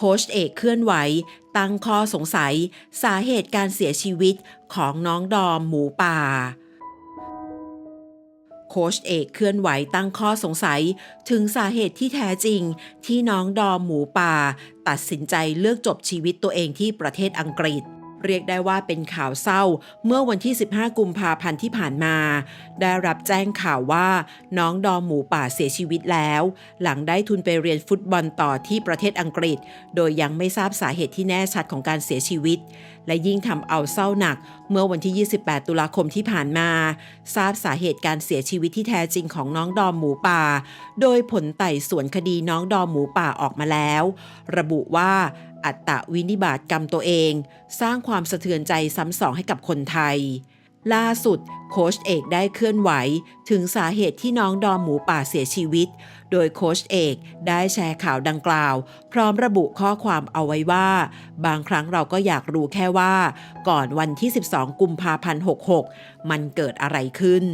โค้ชเอกเคลื่อนไหว ตั้งข้อสงสัย สาเหตุการเสียชีวิตของน้องดอมหมูป่า โค้ชเอกเคลื่อนไหวตั้งข้อสงสัย ถึงสาเหตุที่แท้จริง ที่น้องดอมหมูป่า ตัดสินใจเลือกจบชีวิตตัวเองที่ประเทศอังกฤษ เรียกได้ว่าเป็นข่าวเศร้า เมื่อวันที่ 15 กุมภาพันธ์ที่ผ่านมา ได้รับแจ้งข่าวว่าน้องดอมหมูป่าเสียชีวิตแล้ว หลังได้ทุนไปเรียนฟุตบอลต่อที่ประเทศอังกฤษ โดยยังไม่ทราบสาเหตุที่แน่ชัดของการเสียชีวิต และยิ่งทำเอาเศร้าหนัก เมื่อวันที่ 28 ตุลาคมที่ผ่านมา ทราบสาเหตุการเสียชีวิตที่แท้จริงของน้องดอมหมูป่า โดยผลไต่สวนคดีน้องดอมหมูป่าออกมาแล้ว ระบุว่าอัตตวินิบาตกรรมตัวเอง สร้างความสะเทือนใจซ้ำสองให้กับคนไทย ล่าสุดโค้ชเอกได้เคลื่อนไหว ถึงสาเหตุที่น้องดอมหมูป่าเสียชีวิต โดยโค้ชเอกได้แชร์ข่าวดังกล่าว พร้อมระบุข้อความเอาไว้ว่า บางครั้งเราก็อยากรู้แค่ว่า ก่อนวันที่ 12 กุมภาพันธ์ 66 มันเกิดอะไรขึ้น